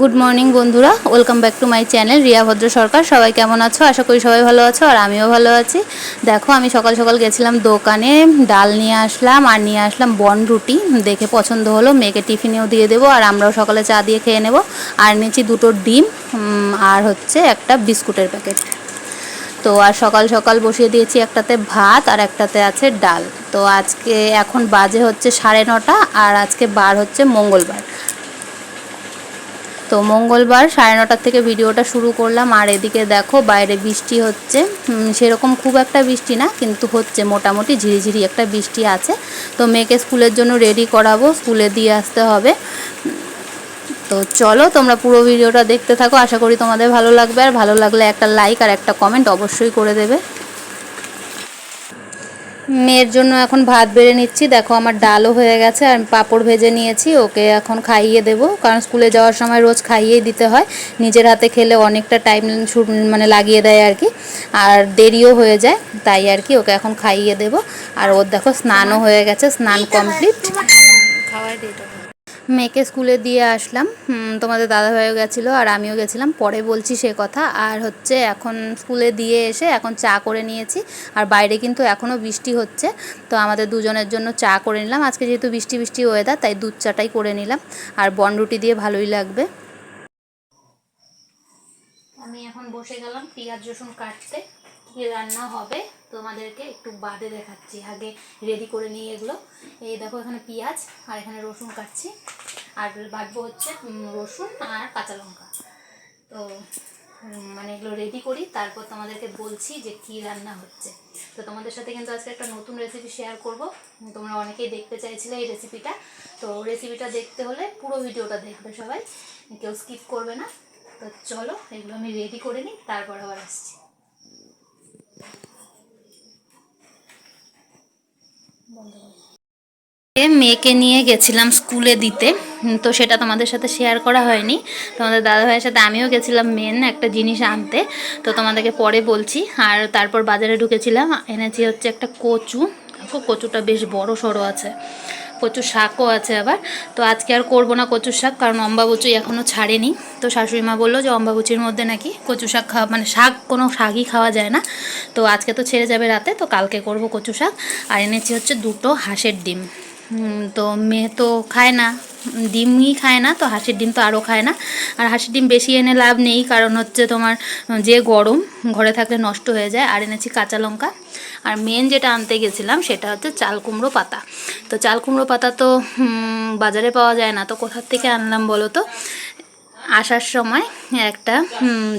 Good morning বন্ধুরা, welcome back to my channel Riya Bhadra Sarkar. সবাই কেমন আছো? আশা করি সবাই ভালো আছো আর আমিও ভালো আছি। দেখো, আমি সকাল সকাল গেছিলাম দোকানে, ডাল নিয়ে আসলাম আর নিয়ে আসলাম বন রুটি। দেখে পছন্দ হলো, মেয়েকে টিফিনেও দিয়ে দেবো আর আমরাও সকালে চা দিয়ে খেয়ে নেব। আর নিয়েছি দুটো ডিম আর হচ্ছে একটা বিস্কুটের প্যাকেট। তো আর সকাল সকাল বসিয়ে দিয়েছি একটাতে ভাত আর একটাতে আছে ডাল। তো আজকে এখন বাজে হচ্ছে সাড়ে নটা আর আজকে বার হচ্ছে মঙ্গলবার। তো মঙ্গলবার সাড়ে নটার থেকে ভিডিওটা শুরু করলাম। আর এদিকে দেখো বাইরে বৃষ্টি হচ্ছে। সেরকম খুব একটা বৃষ্টি না, কিন্তু হচ্ছে মোটামুটি ঝিরিঝিরি একটা বৃষ্টি আছে। তো মেয়েকে স্কুলের জন্য রেডি করাবো, স্কুলে দিয়ে আসতে হবে। তো চলো, তোমরা পুরো ভিডিওটা দেখতে থাকো। আশা করি তোমাদের ভালো লাগবে। আর ভালো লাগলে একটা লাইক আর একটা কমেন্ট অবশ্যই করে দেবে। মেয়ের জন্য এখন ভাত বেড়ে নিচ্ছি। দেখো আমার ডালও হয়ে গেছে আর পাঁপড় ভেজে নিয়েছি ওকে এখন খাইয়ে দেব। কারণ স্কুলে যাওয়ার সময় রোজ খাইয়েই দিতে হয়। নিজের হাতে খেলে অনেকটা টাইম মানে লাগিয়ে দেয় আর কি। আর দেরিও হয়ে যায় তাই আর কি ওকে এখন খাইয়ে দেব। আর ওর দেখো স্নানও হয়ে গেছে স্নান কমপ্লিট। খাওয়াই ডেট মেয়েকে স্কুলে দিয়ে আসলাম। তোমাদের দাদাভাইও গেছিল আর আমিও গেছিলাম। পরে বলছি সে কথা। আর হচ্ছে এখন স্কুলে দিয়ে এসে এখন চা করে নিয়েছি। আর বাইরে কিন্তু এখনও বৃষ্টি হচ্ছে। তো আমাদের দুজনের জন্য চা করে নিলাম। আজকে যেহেতু বৃষ্টি বৃষ্টি ওয়েদার তাই দুধ চাটাই করে নিলাম। আর বন রুটি দিয়ে ভালোই লাগবে। আমি এখন বসে গেলাম। পেঁয়াজ, রসুন কাটতে। রান্না হবে? তোমাদেরকে একটু বাদে দেখাচ্ছি। আগে রেডি করে নিই এগুলো। এই দেখো এখানে পেঁয়াজ, আর এখানে রসুন কাটছি। আর বাটবো হচ্ছে রসুন আর কাঁচা লঙ্কা। তো মানে এগুলো রেডি করি। তারপর তোমাদেরকে বলছি যে কি রান্না হচ্ছে। তো তোমাদের সাথে কিন্তু আজকে একটা নতুন রেসিপি শেয়ার করব। তোমরা অনেকেই দেখতে চাইছিলে এই রেসিপিটা তো রেসিপিটা দেখতে হলে পুরো ভিডিওটা দেখবে সবাই। কেউ স্কিপ করবে না। তো চলো, এগুলো আমি রেডি করে নিই, তারপর আবার আসছি। মেয়েকে নিয়ে গেছিলাম স্কুলে দিতে, তো সেটা তোমাদের সাথে শেয়ার করা হয়নি। তোমাদের দাদাভাইয়ের সাথে আমিও গেছিলাম মেন একটা জিনিস আনতে, তো তোমাদেরকে পরে বলছি। আর তারপর বাজারে ঢুকেছিলাম, এনেছি হচ্ছে একটা কচু। কচুটা বেশ বড় সড়ো আছে। কচু শাকও আছে আবার। তো আজকে আর করব না কচু শাক, কারণ অম্বাবুচি এখনও ছাড়েনি। তো শাশুড়ি মা বলল যে অম্বাবুচির মধ্যে নাকি কচু শাক খাওয়া মানে শাক কোনো শাকই খাওয়া যায় না। তো আজকে তো ছেড়ে যাবে রাতে, তো কালকে করব কচু শাক। আর এনেছি হচ্ছে দুটো হাঁসের ডিম। তো মেয়ে তো খায় না, ডিমই খায় না, তো হাঁসির ডিম তো আরও খায় না। আর হাঁসির ডিম বেশি এনে লাভ নেই, কারণ হচ্ছে তোমার যে গরম, ঘরে থাকলে নষ্ট হয়ে যায়, আর এনেছি কাঁচা লঙ্কা। আর মেন যেটা আনতে গেছিলাম সেটা হচ্ছে চাল কুমড়ো পাতা। তো চাল কুমড়ো পাতা তো বাজারে পাওয়া যায় না, তো কোথার থেকে আনলাম বলো তো? আসার সময় একটা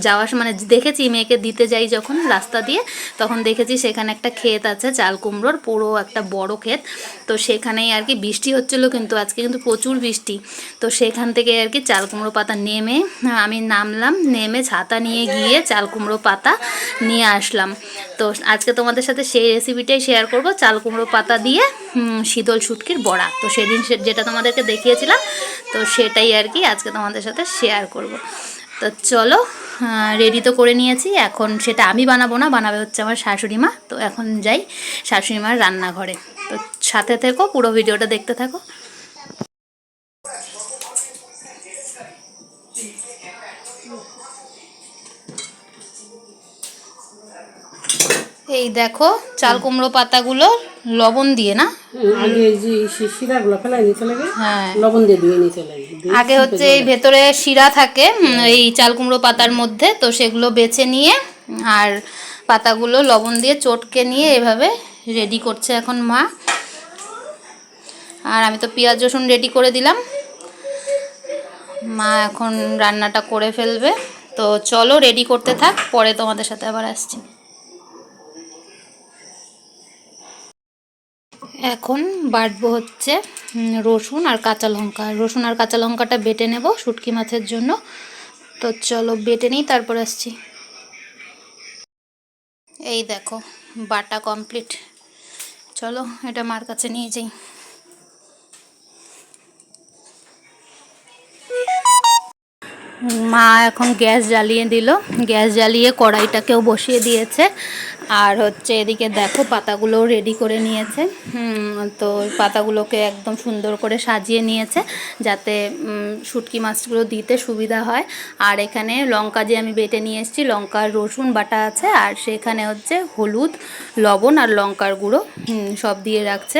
যাওয়ার মানে দেখেছি মেয়েকে দিতে যাই যখন রাস্তা দিয়ে, তখন দেখেছি সেখানে একটা ক্ষেত আছে, চাল কুমড়োর, পুরো একটা বড় ক্ষেত। তো সেখানেই আর কি বৃষ্টি হচ্ছিল কিন্তু, আজকে কিন্তু প্রচুর বৃষ্টি। তো সেখান থেকে আর কি চাল কুমড়ো পাতা নেমে, আমি নামলাম, নেমে ছাতা নিয়ে গিয়ে চাল কুমড়ো পাতা নিয়ে আসলাম। তো আজকে তোমাদের সাথে সেই রেসিপিটাই শেয়ার করব, চাল কুমড়ো পাতা দিয়ে শীতল শুটকির বড়া। তো সেদিন যেটা তোমাদেরকে দেখিয়েছিলাম, তো সেটাই আর কি আজকে তোমাদের সাথে শেয়ার করব। তো চলো রেডি তো করে নিয়েছি। এখন সেটা আমি বানাবো না, বানাবে হচ্ছে আমার শাশুড়ি মা। তো এখন যাই শাশুড়ি মার রান্নাঘরে। তো সাথে থেকো, পুরো ভিডিওটা দেখতে থাকো। এই দেখো চাল কুমড়ো পাতাগুলো লবণ দিয়ে না? আগে যে ফেলাই হ্যাঁ। লবণ দিয়ে ধুয়ে নিতে লাগে আগে হচ্ছে এই ভেতরে শিরা থাকে এই চাল কুমড়ো পাতার মধ্যে তো সেগুলো বেছে নিয়ে আর পাতাগুলো লবণ দিয়ে চটকে নিয়ে এভাবে রেডি করছে এখন মা। আর আমি তো পেঁয়াজ রসুন রেডি করে দিলাম। মা এখন রান্নাটা করে ফেলবে। তো চলো রেডি করতে থাক পরে তোমাদের সাথে আবার আসছি। এখন বাটবো হচ্ছে রসুন আর কাঁচা লঙ্কা। রসুন আর কাঁচা লঙ্কাটা বেটে নেব শুটকি মাছের জন্য। তো চলো বেটে নিই, তারপর আসছি। এই দেখো, বাটা কমপ্লিট। চলো, এটা মার কাছে নিয়ে যাই। মা এখন গ্যাস জ্বালিয়ে দিল। গ্যাস জ্বালিয়ে কড়াইটাকেও বসিয়ে দিয়েছে। আর হচ্ছে এদিকে দেখো পাতাগুলো রেডি করে নিয়েছে। তো পাতাগুলোকে একদম সুন্দর করে সাজিয়ে নিয়েছে যাতে শুটকি মাছগুলো দিতে সুবিধা হয়। আর এখানে লঙ্কা যে আমি বেটে নিয়ে এসেছি লঙ্কা আর রসুন বাটা আছে, আর সেখানে হচ্ছে হলুদ, লবণ আর লঙ্কার গুঁড়ো সব দিয়ে রাখছে।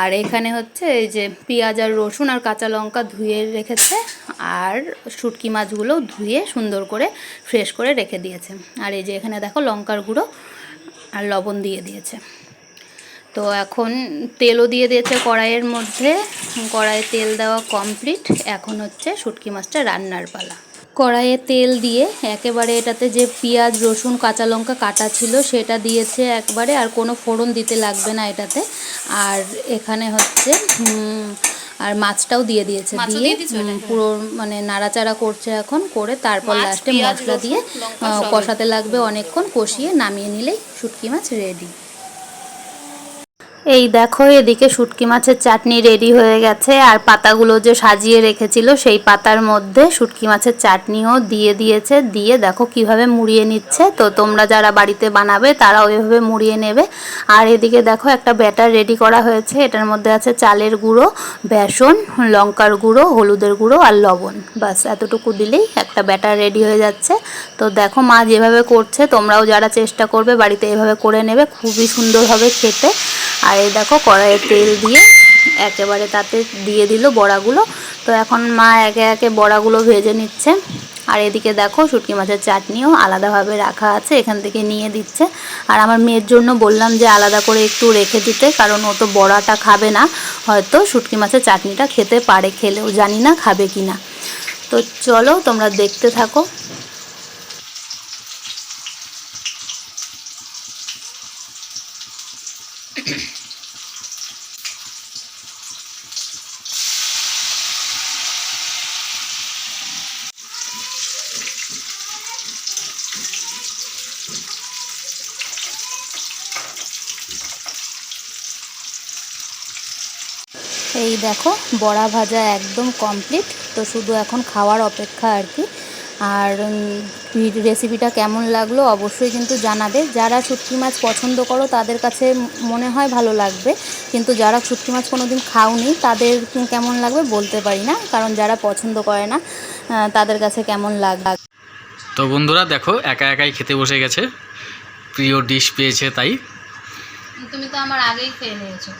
আর এখানে হচ্ছে এই যে পেঁয়াজ আর রসুন আর কাঁচা লঙ্কা ধুয়ে রেখেছে, আর শুটকি মাছগুলো ধুয়ে সুন্দর করে ফ্রেশ করে রেখে দিয়েছে। আর এই যে এখানে দেখো লঙ্কার গুঁড়ো আর লবণ দিয়ে দিয়েছে। তো এখন তেলও দিয়ে দিয়েছে কড়াইয়ের মধ্যে। কড়াইয়ে তেল দেওয়া কমপ্লিট এখন হচ্ছে শুটকি মাছটা রান্নার পালা। কড়াইয়ে তেল দিয়ে একেবারে এটাতে যে পেঁয়াজ, রসুন, কাঁচা লঙ্কা কাটা ছিল সেটা দিয়েছে একবারে। আর কোনো ফোড়ন দিতে লাগবে না এটাতে। আর এখানে হচ্ছে আর মাছটাও দিয়ে দিয়েছে দিয়ে পুরো মানে নাড়াচাড়া করছে এখন করে তারপর লাস্টে মশলা দিয়ে আহ, কষাতে লাগবে অনেকক্ষণ কষিয়ে নামিয়ে নিলেই শুটকি মাছ রেডি এই দেখো, এদিকে শুটকি মাছের চাটনি রেডি হয়ে গেছে, আর পাতাগুলো যে সাজিয়ে রেখেছিল সেই পাতার মধ্যে শুটকি মাছের চাটনিও দিয়ে দিয়েছে। দিয়ে দেখো কীভাবে মুড়িয়ে নিচ্ছে। তো তোমরা যারা বাড়িতে বানাবে, তারাও এভাবে মুড়িয়ে নেবে। আর এদিকে দেখো একটা ব্যাটার রেডি করা হয়েছে। এটার মধ্যে আছে চালের গুঁড়ো, বেসন, লঙ্কার গুঁড়ো, হলুদের গুঁড়ো আর লবণ। বাস এতটুকু দিলেই একটা ব্যাটার রেডি হয়ে যাচ্ছে। তো দেখো মা যেভাবে করছে, তোমরাও যারা চেষ্টা করবে বাড়িতে এভাবে করে নেবে, খুবই সুন্দর হবে খেতে। আর এই দেখো কড়াইয়ে তেল দিয়ে একেবারে তাতে দিয়ে দিল বড়াগুলো। তো এখন মা একে একে বড়াগুলো ভেজে নিচ্ছে। আর এদিকে দেখো শুটকি মাছের চাটনিও আলাদাভাবে রাখা আছে, এখান থেকে নিয়ে দিচ্ছে। আর আমার মেয়ের জন্য বললাম যে আলাদা করে একটু রেখে দিতে, কারণ ও তো বড়াটা খাবে না। হয়তো শুটকি মাছের চাটনিটা খেতে পারে, খেলেও জানি না খাবে কি না তো চলো তোমরা দেখতে থাকো। দেখো বড়া ভাজা একদম কমপ্লিট তো শুধু এখন খাওয়ার অপেক্ষা আর কি। আর রেসিপিটা কেমন লাগল অবশ্যই কিন্তু জানাবে। যারা শুটকি মাছ পছন্দ করো তাদের কাছে মনে হয় ভালো লাগবে। কিন্তু যারা শুটকি মাছ কোনো দিন খাওনি তাদের কেমন লাগবে বলতে পারি না। কারণ যারা পছন্দ করে না তাদের কাছে কেমন লাগবে তো বন্ধুরা দেখো একা একাই খেতে বসে গেছে। প্রিয় ডিশ পেয়েছে তাই। তুমি তো আমার আগেই খেয়ে নিয়েছো।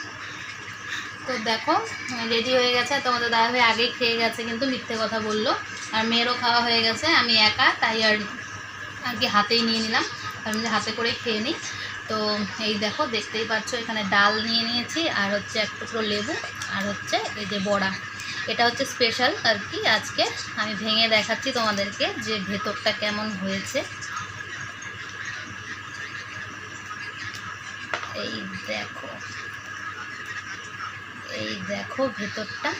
তো দেখো রেডি হয়ে গেছে। তোমাদের দাদা ভাই আগেই খেয়ে গেছে, কিন্তু মিথ্যে কথা বলল। আর মেয়েরও খাওয়া হয়ে গেছে, আমি একা, তাই আর আর কি হাতেই নিয়ে নিলাম। আমি যে হাতে করেই খেয়ে নিই। তো এই দেখো, দেখতেই পাচ্ছ, এখানে ডাল নিয়ে নিয়েছি, আর হচ্ছে এক টুকরো লেবু, আর হচ্ছে এই যে বড়া। এটা হচ্ছে স্পেশাল আর কি, আজকে আমি ভেঙে দেখাচ্ছি তোমাদেরকে যে ভেতরটা কেমন হয়েছে। এই দেখো। এই দেখো ভেতরটা।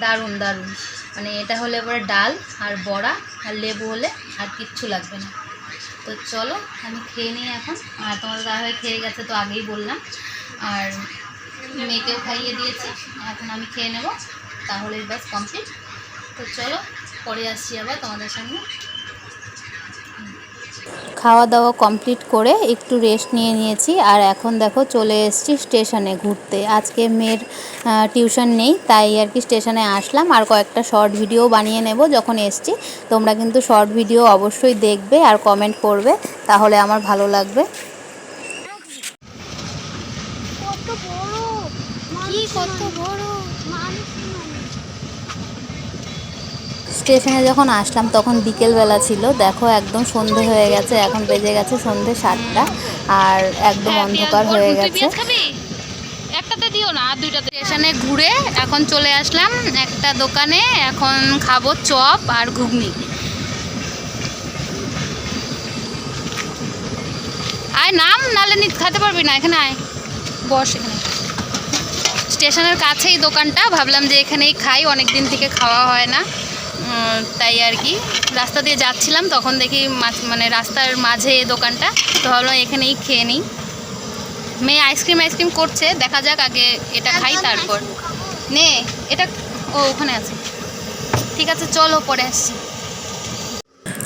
দারুণ দারুণ। মানে এটা হলে পরে ডাল আর বড়া আর লেবু হলে আর কিচ্ছু লাগবে না। তো চলো, আমি খেয়ে নিই এখন। আর তোমাদের দাদাভাই খেয়ে গেছে তো আগেই বললাম। আর মেয়েকেও খাইয়ে দিয়েছি। এখন আমি খেয়ে নেব। তাহলে বাস কমপ্লিট তো চলো, পরে আসছি আবার তোমাদের সামনে খাওয়া দাওয়া কমপ্লিট করে একটু রেস্ট নিয়ে নিয়েছি। আর এখন দেখো চলে এসেছি স্টেশনে ঘুরতে। আজকে মেয়ের টিউশন নেই, তাই আর কি স্টেশনে আসলাম। আর কয়েকটা শর্ট ভিডিও বানিয়ে নেব যখন এসছি। তোমরা কিন্তু শর্ট ভিডিও অবশ্যই দেখবে আর কমেন্ট করবে। তাহলে আমার ভালো লাগবে কত বড় কি কত বড় মানুষ স্টেশনে যখন আসলাম তখন বিকেলবেলা ছিল। দেখো একদম সন্ধে হয়ে গেছে এখন বেজে গেছে সন্ধে সাতটা আর একদম অন্ধকার হয়ে গেছে। একটাতে দিও না আর দুইটাতে। স্টেশনে ঘুরে এখন চলে আসলাম একটা দোকানে এখন খাব চপ আর ঘুগনি। আয় নাম নালে নিত খেতে পারবি না এখানে আয়। বস এখানে। স্টেশনের কাছেই দোকানটা ভাবলাম যে এখানেই খাই অনেক দিন থেকে খাওয়া হয় না। তাই আর কি। রাস্তা দিয়ে যাচ্ছিলাম তখন দেখি মাছ মানে রাস্তার মাঝে দোকানটা। তো ভাবলাম এখানেই খেয়ে নিই। মেয়ে আইসক্রিম আইসক্রিম করছে দেখা যাক আগে এটা খাই তারপর। নে এটা ও ওখানে আছে। ঠিক আছে চলো পরে আসছি।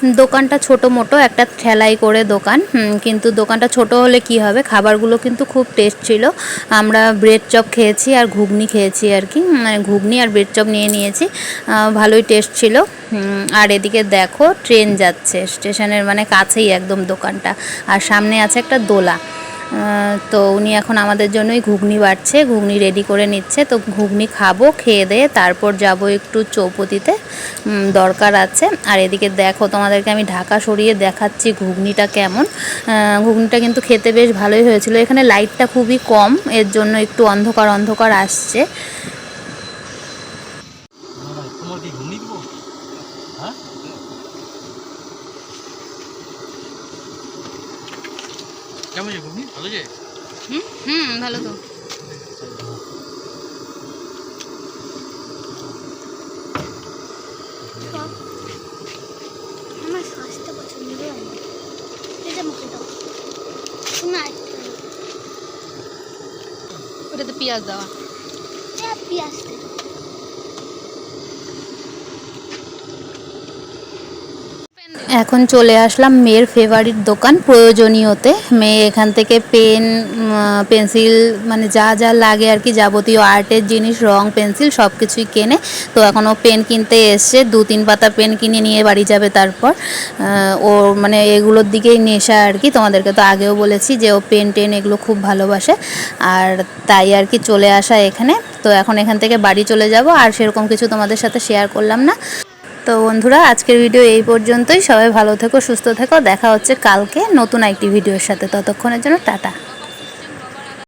দোকানটা ছোট মোটো, একটা ঠেলাই করে দোকান। কিন্তু দোকানটা ছোট হলে কি হবে? খাবারগুলো কিন্তু খুব টেস্ট ছিল। আমরা ব্রেড চপ খেয়েছি আর ঘুগনি খেয়েছি আর কি। মানে ঘুগনি আর ব্রেড চপ নিয়ে নিয়েছি। ভালোই টেস্ট ছিল। আর এদিকে দেখো ট্রেন যাচ্ছে। স্টেশনের মানে কাছেই একদম দোকানটা। আর সামনে আছে একটা দোলা। তো উনি এখন আমাদের জন্যই ঘুগনি বাড়ছে, ঘুগনি রেডি করে নিচ্ছে। তো ঘুগনি খাব, খেয়ে দিয়ে তারপর যাব একটু চৌপতিতে দরকার আছে। আর এদিকে দেখো, তোমাদেরকে আমি ঢাকা সরিয়ে দেখাচ্ছি ঘুগনিটা কেমন। ঘুগনিটা কিন্তু খেতে বেশ ভালোই হয়েছিল। এখানে লাইটটা খুবই কম, এর জন্য একটু অন্ধকার অন্ধকার আসছে তোমার কি ঘুমনি দিব হ্যাঁ কেমন যে ঘুমনি ভালো যে? হুম হুম ভালো তো। আমার সাজতে পছন্দ হয় এটা মুখে দাও। না ওটাতে পেঁয়াজ দেওয়া। পেঁয়াজ দে। এখন চলে আসলাম মেয়ের ফেভারিট দোকান প্রয়োজনীয়তে। মেয়ে এখান থেকে পেন পেন্সিল মানে যা যা লাগে আর কি যাবতীয় আর্টের জিনিস, রং পেন্সিল সব কিছুই কেনে। তো এখনও পেন কিনতে এসছে, দু তিন পাতা পেন কিনে নিয়ে বাড়ি যাবে তারপর। ও মানে এগুলোর দিকেই নেশা আর কি। তোমাদেরকে তো আগেও বলেছি যে ও পেন টেন এগুলো খুব ভালোবাসে। আর তাই আর কি চলে আসা এখানে। তো এখন এখান থেকে বাড়ি চলে যাব। আর সেরকম কিছু তোমাদের সাথে শেয়ার করলাম না। তো বন্ধুরা, আজকের ভিডিও এই পর্যন্তই। সবাই ভালো থেকো, সুস্থ থেকো। দেখা হচ্ছে কালকে নতুন একটি ভিডিওর সাথে। ততক্ষণের জন্য টাটা।